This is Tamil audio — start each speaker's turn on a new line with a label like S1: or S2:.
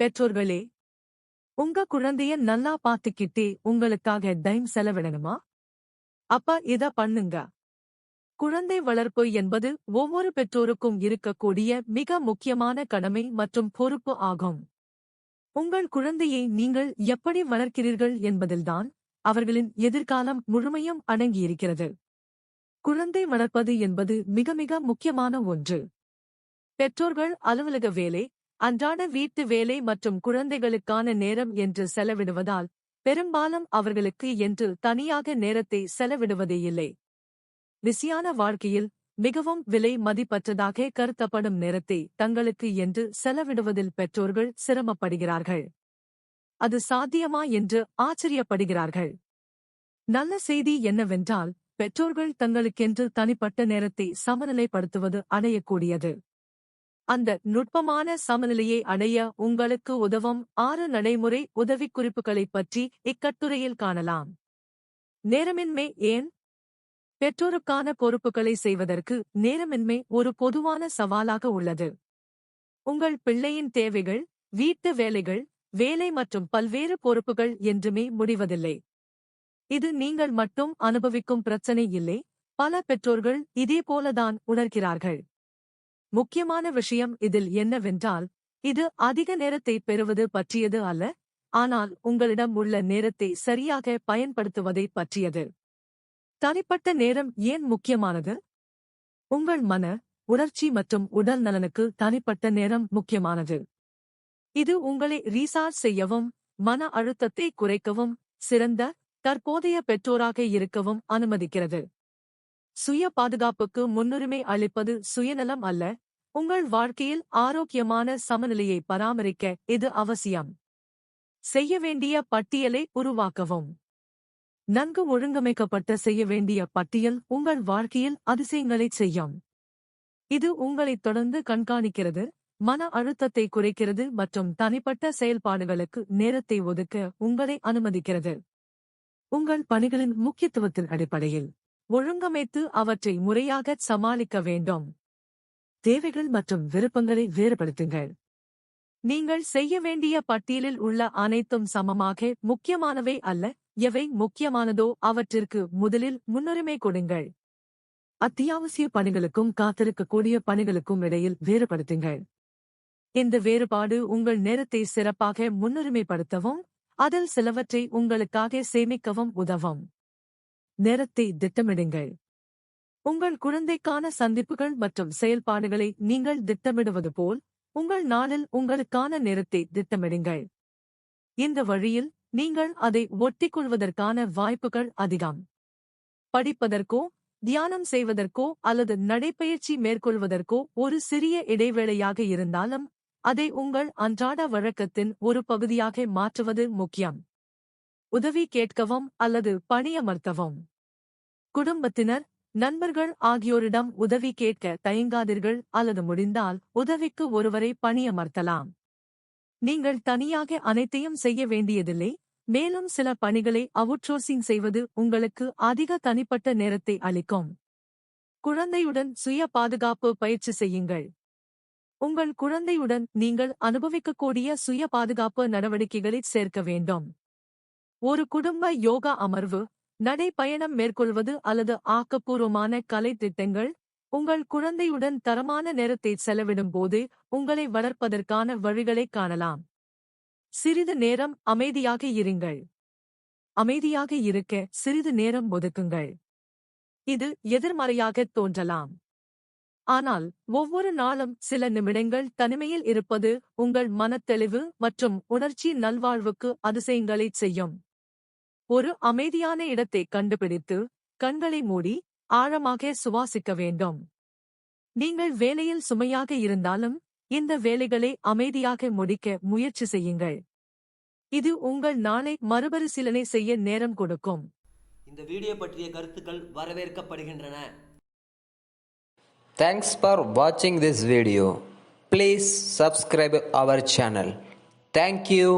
S1: பெற்றோர்களே உங்க குழந்தைய நல்லா பாத்துக்கிட்டே உங்களுக்காக டைம் செலவிடணுமா? அப்பா இத பண்ணுங்க. குழந்தை வளர்ப்பு என்பது ஒவ்வொரு பெற்றோருக்கும் இருக்கக்கூடிய மிக முக்கியமான கடமை மற்றும் பொறுப்பு ஆகும். உங்கள் குழந்தையை நீங்கள் எப்படி வளர்க்கிறீர்கள் என்பதில்தான் அவர்களின் எதிர்காலம் முழுமையும் அடங்கியிருக்கிறது. குழந்தை வளர்ப்பது என்பது மிக மிக முக்கியமான ஒன்று. பெற்றோர்கள் அலுவலக வேலை அன்றாட வீட்டு வேலை மற்றும் குழந்தைகளுக்கான நேரம் என்று செலவிடுவதால் பெரும்பாலும் அவர்களுக்கு என்று தனியாக நேரத்தை செலவிடுவதே இல்லை. பிஸியான வாழ்க்கையில் மிகவும் விலை மதிப்பற்றதாக கருத்தப்படும் நேரத்தை தங்களுக்கு என்று செலவிடுவதில் பெற்றோர்கள் சிரமப்படுகிறார்கள். அது சாத்தியமா என்று ஆச்சரியப்படுகிறார்கள். நல்ல செய்தி என்னவென்றால் பெற்றோர்கள் தங்களுக்கென்று தனிப்பட்ட நேரத்தை சமநிலைப்படுத்துவது அடையக்கூடியது. அந்த நுட்பமான சமநிலையை அடைய உங்களுக்கு உதவும் ஆறு நடைமுறை உதவிக்குறிப்புகளைப் பற்றி இக்கட்டுரையில் காணலாம். நேரமின்மை ஏன்? பெற்றோருக்கான பொறுப்புகளை செய்வதற்கு நேரமின்மை ஒரு பொதுவான சவாலாக உள்ளது. உங்கள் பிள்ளையின் தேவைகள் வீட்டு வேலைகள் வேலை மற்றும் பல்வேறு பொறுப்புகள் என்றுமே முடிவதில்லை. இது நீங்கள் மட்டும் அனுபவிக்கும் பிரச்சனை இல்லை. பல பெற்றோர்கள் இதேபோலதான் உணர்கிறார்கள். முக்கியமான விஷயம் இதில் என்னவென்றால் இது அதிக நேரத்தை பெறுவது பற்றியது அல்ல ஆனால் உங்களிடம் உள்ள நேரத்தை சரியாக பயன்படுத்துவதை பற்றியது. தனிப்பட்ட நேரம் ஏன் முக்கியமானது? உங்கள் மன உணர்ச்சி மற்றும் உடல் நலனுக்கு தனிப்பட்ட நேரம் முக்கியமானது. இது உங்களை ரீசார்ஜ் செய்யவும் மன அழுத்தத்தை குறைக்கவும் சிறந்த தற்போதைய பெற்றோராக இருக்கவும் அனுமதிக்கிறது. சுய பாதுகாப்புக்கு முன்னுரிமை அளிப்பது சுயநலம் அல்ல. உங்கள் வாழ்க்கையில் ஆரோக்கியமான சமநிலையை பராமரிக்க இது அவசியம். செய்ய வேண்டிய பட்டியலை உருவாக்கவும். நன்கு ஒழுங்கமைக்கப்பட்ட செய்ய வேண்டிய பட்டியல் உங்கள் வாழ்க்கையில் அதிசயங்களைச் செய்யும். இது உங்களை தொடர்ந்து கண்காணிக்கிறது மன அழுத்தத்தை குறைக்கிறது மற்றும் தனிப்பட்ட செயல்பாடுகளுக்கு நேரத்தை ஒதுக்க உங்களை அனுமதிக்கிறது. உங்கள் பணிகளின் முக்கியத்துவத்தின் அடிப்படையில். ஒழுங்கமைத்து அவற்றை முறையாக சமாளிக்க வேண்டும். தேவைகள் மற்றும் விருப்பங்களை வேறுபடுத்துங்கள். நீங்கள் செய்ய வேண்டிய பட்டியலில் உள்ள அனைத்தும் சமமாக முக்கியமானவை அல்ல எவை முக்கியமானதோ அவற்றிற்கு முதலில் முன்னுரிமை கொடுங்கள். அத்தியாவசிய பணிகளுக்கும் காத்திருக்கக்கூடிய பணிகளுக்கும் இடையில் வேறுபடுத்துங்கள். இந்த வேறுபாடு உங்கள் நேரத்தை சிறப்பாக முன்னுரிமைப்படுத்தவும் அதில் சிலவற்றை உங்களுக்காக சேமிக்கவும் உதவும். நேரத்தை திட்டமிடுங்கள். உங்கள் குழந்தைக்கான சந்திப்புகள் மற்றும் செயல்பாடுகளை நீங்கள் திட்டமிடுவது போல் உங்கள் நாளில் உங்களுக்கான நேரத்தை திட்டமிடுங்கள். இந்த வழியில் நீங்கள் அதை ஒட்டிக்கொள்வதற்கான வாய்ப்புகள் அதிகம். படிப்பதற்கோ தியானம் செய்வதற்கோ அல்லது நடைப்பயிற்சி மேற்கொள்வதற்கோ ஒரு சிறிய இடைவேளையாக இருந்தாலும் அதை உங்கள் அன்றாட வழக்கத்தின் ஒரு பகுதியாக மாற்றுவது முக்கியம். உதவி கேட்கவும் அல்லது பணியமர்த்தவும். குடும்பத்தினர் நண்பர்கள் ஆகியோரிடம் உதவி கேட்க தயங்காதீர்கள் அல்லது முடிந்தால் உதவிக்கு ஒருவரை பணியமர்த்தலாம். நீங்கள் தனியாக அனைத்தையும் செய்ய வேண்டியதில்லை மேலும் சில பணிகளை அவுட்சோர்சிங் செய்வது உங்களுக்கு அதிக தனிப்பட்ட நேரத்தை அளிக்கும். குழந்தையுடன் சுய பாதுகாப்பு பயிற்சி செய்யுங்கள். உங்கள் குழந்தையுடன் நீங்கள் அனுபவிக்கக்கூடிய சுய பாதுகாப்பு நடவடிக்கைகளை சேர்க்க வேண்டும். ஒரு குடும்ப யோகா அமர்வு நடைப்பயணம் மேற்கொள்வது அல்லது ஆக்கப்பூர்வமான கலை திட்டங்கள் உங்கள் குழந்தையுடன் தரமான நேரத்தை செலவிடும் போது உங்களை வளர்ப்பதற்கான வழிகளை காணலாம். சிறிது நேரம் அமைதியாக இருங்கள். அமைதியாக இருக்க சிறிது நேரம் ஒதுக்குங்கள். இது எதிர்மறையாகத் தோன்றலாம். ஆனால் ஒவ்வொரு நாளும் சில நிமிடங்கள் தனிமையில் இருப்பது உங்கள் மனத்தெளிவு மற்றும் உணர்ச்சி நல்வாழ்வுக்கு அதிசயங்களைச் செய்யும். ஒரு அமைதியான இடத்தை கண்டுபிடித்து கண்களை மூடி ஆழமாக சுவாசிக்க வேண்டும் நீங்கள் வேலையில் சுமையாக இருந்தாலும் இந்த வேலைகளை அமைதியாக முடிக்க முயற்சி செய்யுங்கள் இது உங்கள் நாளை மறுபரிசீலனை செய்ய நேரம் கொடுக்கும்
S2: இந்த வீடியோ பற்றிய கருத்துக்கள் வரவேற்கப்படுகின்றன
S3: Thanks for watching this video. Please subscribe our channel. Thank you.